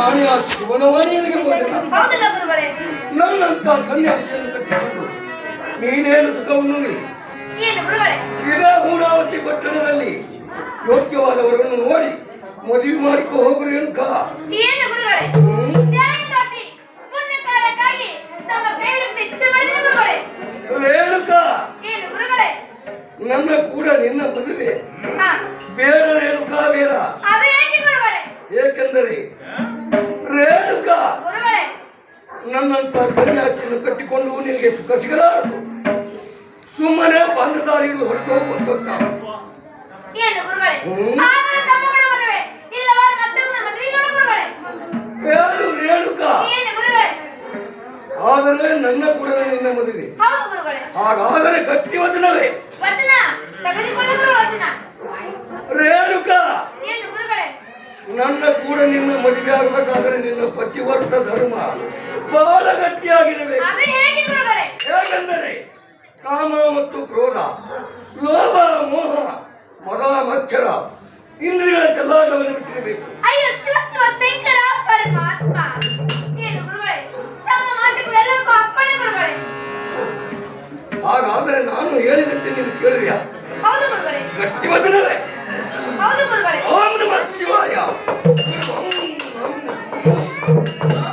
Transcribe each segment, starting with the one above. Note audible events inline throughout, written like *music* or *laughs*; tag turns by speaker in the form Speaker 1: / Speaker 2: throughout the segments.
Speaker 1: ನಾನು ಆ ಹೋದೆ
Speaker 2: ಹೌದಲ್ಲ ಗುರುಗಳೇ
Speaker 1: ನನ್ನಂತ ಸನ್ಯಾಸಿಯನ್ನು ಕಟ್ಟಿಕೊಂಡು ನೀನೇನು ಸುಖವನ್ನು ಇದೇ ಹೂಣಾವತಿ ಪಟ್ಟಣದಲ್ಲಿ ಯೋಗ್ಯವಾದವರನ್ನು ನೋಡಿ ಮದುವೆ ಮಾಡಿಕೊ ಹೋಗ್ರಿ
Speaker 2: ಏನು
Speaker 1: ರೇಣುಕ! ನನ್ನ ಕೂಡ ನಿನ್ನ ಮದುವೆ. ಬೇಡ ರೇಣುಕ ಬೇಡ. ಏಕೆಂದರೆ ರೇಣುಕ ನನ್ನಂತ ಸನ್ಯಾಸಿಯನ್ನು ಕಟ್ಟಿಕೊಂಡು ನಿನಗೆ ಸುಖ ಸಿಗಲಾರದು. ಸುಮ್ಮನೆ ಬಂಧದಾರಿಗಳು ಹೊರಟು ಹೋಗುವಂತ
Speaker 2: ಏನು ಗುರುಗಳೇ?
Speaker 1: ಹ್ಮ್.
Speaker 2: ಆದರೆ ತಮ್ಮಗಳ ಮದುವೆ ಇಲ್ಲವಾದ ಮತ್ತೊಮ್ಮೆ ಮದುವೆ ಗುರುಗಳೇ.
Speaker 1: ಹೇಳು ರೇಣುಕ ಆದರೆ ನನ್ನ ಕೂಡ ನಿನ್ನ ಮದುವೆ. ಹಾಗಾದರೆ ಗಟ್ಟಿ ವಚನವೇ.
Speaker 2: ವಚನ ತೆಗೆದುಕೊಳ್ಳ ಗುರು ವಚನ
Speaker 1: ರೇಣುಕ
Speaker 2: ಏನು ಗುರುಗಳೇ
Speaker 1: ನನ್ನ ಕೂಡ ನಿನ್ನ ಮದುವೆ ಆಗಬೇಕಾದರೆ ನಿನ್ನ ಪತಿವರ್ತ ಧರ್ಮ ಬಹಳ ಗಟ್ಟಿಯಾಗಿರಬೇಕು. ಹೇಗೆಂದರೆ ಕಾಮ ಮತ್ತು ಕ್ರೋಧ ಲೋಭ ಮೋಹ ಮದ ಮಚ್ಚರ ಇಂದ್ರಿಯ ಚೆಲ್ಲಾಟವನ್ನು ಬಿಟ್ಟಿರಬೇಕು.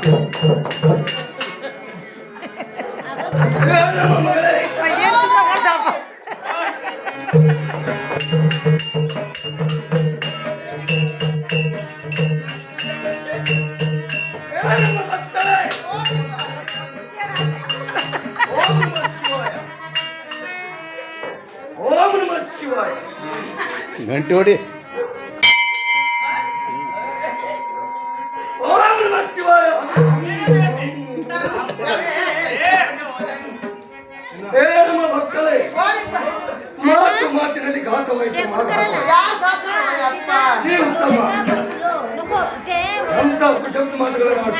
Speaker 1: *laughs* ಏ ಶಿವಾಯ ಏ ನಮ್ಮ ಭಕ್ತರೇ ಮಾತು ಮಾತಿನಲ್ಲಿ ಮಾತಾಡ ಶ್ರೀ ಉತ್ತಮ. ಅಂತ ಕುಶಬ್ದ ಮಾತುಗಳನ್ನು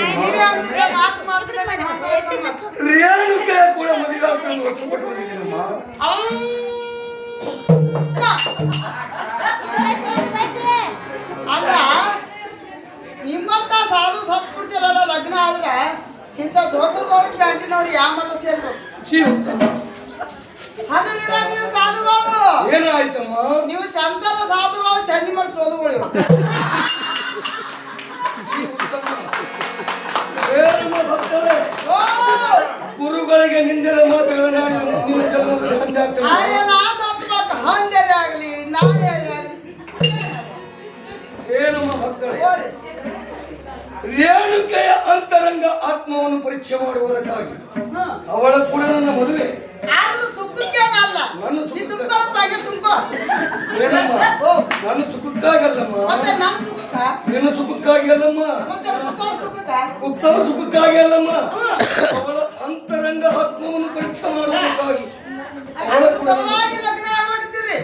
Speaker 1: ರೇಣುಕೆ ಕೂಡ ಮದುವೆ ಆಗ್ತಾನೆ ವರ್ಷಪಟ್ಟು ಬಂದಿದ್ದೀನಮ್ಮ.
Speaker 3: ಅಲ್ಲ ನಿಮ್ಮಂತ ಸಾಧು ಸಂಸ್ಕೃತಿಯಲ್ಲ ಲಗ್ನ ಆದ್ರ ಇಂಥ ಧೋತ್ರದವ್ರ ಗಂಟಿ ನೋಡಿ ಯಾವ ಮಠ ಸೇರ್ಬೇಕು?
Speaker 1: ಉತ್ತಮ
Speaker 3: ನೀವು ಸಾಧುಗಳು.
Speaker 1: ಏನಾಯ್ತಮ್ಮ?
Speaker 3: ನೀವು ಚಂದನ ಸಾಧುಗಳು ಚಂದಿ ಮಾಡಿ ಸೋದುಗಳು
Speaker 1: ಹೇ ಭಕ್ತರೇ ಗುರುಗಳಿಗೆ ನಿಂದಿರ ಮಾತುಗಳನ್ನು ಆಡಿ ಮುಂದಿನ ಸಲದಲ್ಲಿ ಆತ್ಮವನ್ನು ಪರೀಕ್ಷೆ ಮಾಡುವುದಕ್ಕಾಗಿ. ಅವಳ ಕೂಡ ನನ್ನ ಮದುವೆ.
Speaker 3: ಆದ್ರೂ ಸುಖಕ್ಕೇನಲ್ಲ
Speaker 1: ನನ್ನ ಏನಮ್ಮ? ನನ್ನ ಸುಖಕ್ಕಾಗಲ್ಲಮ್ಮ?
Speaker 3: ಮತ್ತೆ ನನ್ನ ಸುಖಕ್ಕ?
Speaker 1: ನಿನ್ನ ಸುಖಕ್ಕಾಗಿ ಅಲ್ಲಮ್ಮ
Speaker 3: ಮತ್ತೆ ಸುಖಕ್ಕ?
Speaker 1: ಸುಖಕ್ಕಾಗಿ ಅಲ್ಲಮ್ಮ ಅವಳ ಅಂತರಂಗ ಆತ್ಮವನ್ನು ಪರೀಕ್ಷೆ ಮಾಡುವುದಕ್ಕಾಗಿ. ಅವಳ ಕೂಡ
Speaker 3: ಲಗ್ನ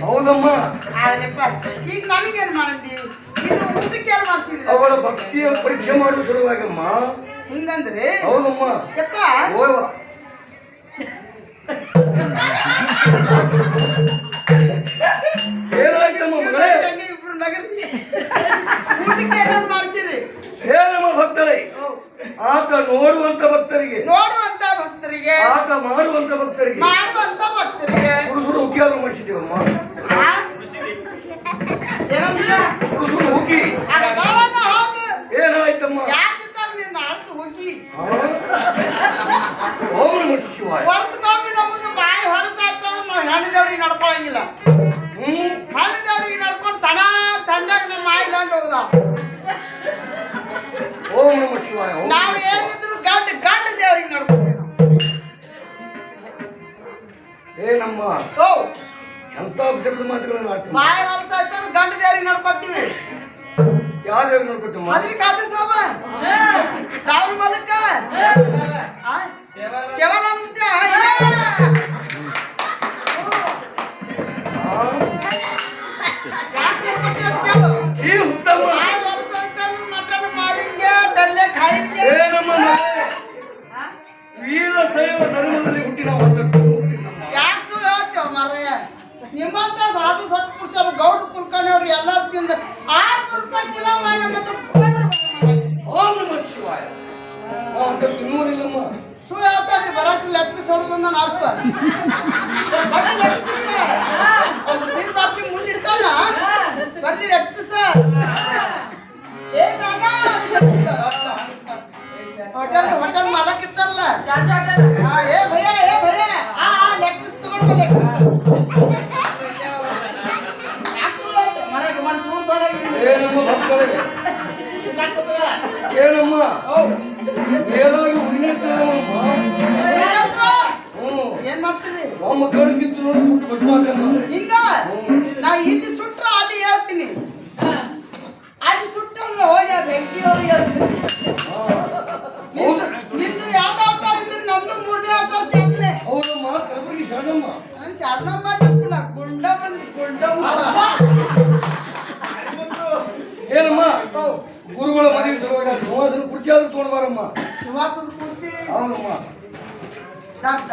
Speaker 1: ಹೌದಮ್ಮ.
Speaker 3: ಈಗ ನನಗೇನ್ ಮಾಡಂದಿ? ಇದು ಊಟಕ್ಕೆ ಏನ್ ಮಾಡ್ಸಿದ್ರಿ?
Speaker 1: ಅವಳ ಭಕ್ತಿಯ ಪರೀಕ್ಷೆ ಮಾಡುವ ಸಲುವಾಗಮ್ಮ
Speaker 3: ಹಿಂಗಂದ್ರೆ
Speaker 1: ಹೌದಮ್ಮ.
Speaker 3: ಯಪ್ಪ.
Speaker 1: ಓಯವ ಏನಾಯ್ತಮ್ಮ ಮಗಳೇ?
Speaker 3: ಇಬ್ರು ನಗರ್ತಿ ಊಟಕ್ಕೆ ಏನೇನ್ ಮಾಡ್ತೀರಿ?
Speaker 1: ಹೇ ನಮ್ಮ ಭಕ್ತರೇ ಆಟ ನೋಡುವಂತ ಭಕ್ತರಿಗೆ
Speaker 3: ನೋಡುವಂತ ಭಕ್ತರಿಗೆ
Speaker 1: ಆಟ ಮಾಡುವಂತ ಭಕ್ತರಿಗೆ.
Speaker 3: ಮಾಡುವಂತ ಭಕ್ತರಿಗೆ.
Speaker 1: ಸುಡು ಸುಡು ಉಗ್ಗಿಯಾದ್ರು ಮಾಡಿಸಿದ್ದೇವಮ್ಮ ಏ ನಮ್ಮ
Speaker 3: ಓ.
Speaker 1: ಎಂತ ಶಬ್ದ ಮಾತುಗಳನ್ನು ಆಡ್ತೀನಿ
Speaker 3: ಬಾಯಿ ಹೊಲಸಾಯ್ತಂದ್ರೆ ಗಂಡ ದೇವ್ರಿಗೆ ನಡ್ಕೊತೀವಿ
Speaker 1: ಯಾವ್ಯಾವ ನೋಡ್ಕೊತಮ್ಮ
Speaker 3: ಅದ್ರಿ ಖಾತ್ರಿ ಸಾಬ. ದಾವಣ ಮಲಕ್ಕ. ಆ? ಶಿವಾನಂದ ಮುತ್ಯ, ಇಲ್ಲ.
Speaker 1: ಧರ್ಮದಲ್ಲಿ ಹುಟ್ಟಿನ
Speaker 3: ಅಂತ ನಿಮ್ಮಂತ ಸಾಧು ಸತ್ಪುರುಷರು ಗೌಡ್ರು ಕುಲ್ಕರ್ಣಿ ಅವ್ರು ಎಲ್ಲರೂ ತಿಂದು ಆರ್ನೂರು ರೂಪಾಯಿ ಕಿಲೋ ಮಾಡಿ
Speaker 1: ಓಂ ನಮಃ ನಿಮ್ಮೂರಿಲ್ಲಮ್ಮ
Speaker 3: ಸುಳ್ಳು ಹೇಳ್ತಾರ್ರಿ ಬರಕ್ಕೆ ಲೆಫ್ಟ್ ಸೌಡ್ ಬಂದ ಅಪ್ಪ ಬರ್ರಿ ಲೆಫ್ಟ್ ಒಂದು ಮುಂದೆ ಬರ್ರಿ ಲೆಫ್ಟ್ ನಾನಾ ಹೋಟೆಲ್ ಹೋಟೆಲ್ ಮಾಲಕ್ ಇರ್ತಾರಲ್ಲ. ಹಾ, ಏ ಭಯ ಏ ಭಯ ಆ ಲೆಫ್ಟ್ ತಗೊಂಡು ಲೆಫ್ಟ್
Speaker 1: ಏನಮ್ಮ? ಮಕ್ಕಳೇ ಏನಮ್ಮ ಏನಾಗಿ
Speaker 3: ಏನ್ ಮಾಡ್ತೀನಿ
Speaker 1: ಒಮ್ಮ ಕಡೆಗಿತ್ತು ನೋಡಿ ಸುಟ್ಟು ಬಸ್ಮಾಕಮ್ಮ
Speaker 3: ಹಿಂಗ? ನಾ ಇಲ್ಲಿ ಸುಟ್ರ ಅಲ್ಲಿ ಹೇಳ್ತೀನಿ. ಅಲ್ಲಿ ಸುಟ್ಟ ಅಂದ್ರೆ ಹೋಗಿ ಬೆಂಕಿ ಅವ್ರಿಗೆ ಹೇಳ್ತೀನಿ. ನಾನು ಚರ್ಣಮ್ಮ ನೆನಪಿಲ್ಲ ಗುಂಡ ಮಂದಿ ಗುಂಡಮ್ಮ
Speaker 1: ಏನಮ್ಮ
Speaker 3: ಓ,
Speaker 1: ಗುರುಗಳ ಮದುವೆ ಸಲುವಾಗಿ ಸುವಾಸನ ಕುರ್ಚಿ ಆದ್ರೂ ತೊಗೊಂಡ್ಬಾರಮ್ಮ
Speaker 3: ಸುವಾಸದ ಪೂರ್ತಿ
Speaker 1: ಹೌದಮ್ಮ
Speaker 3: ಡಾಕ್ಟರ್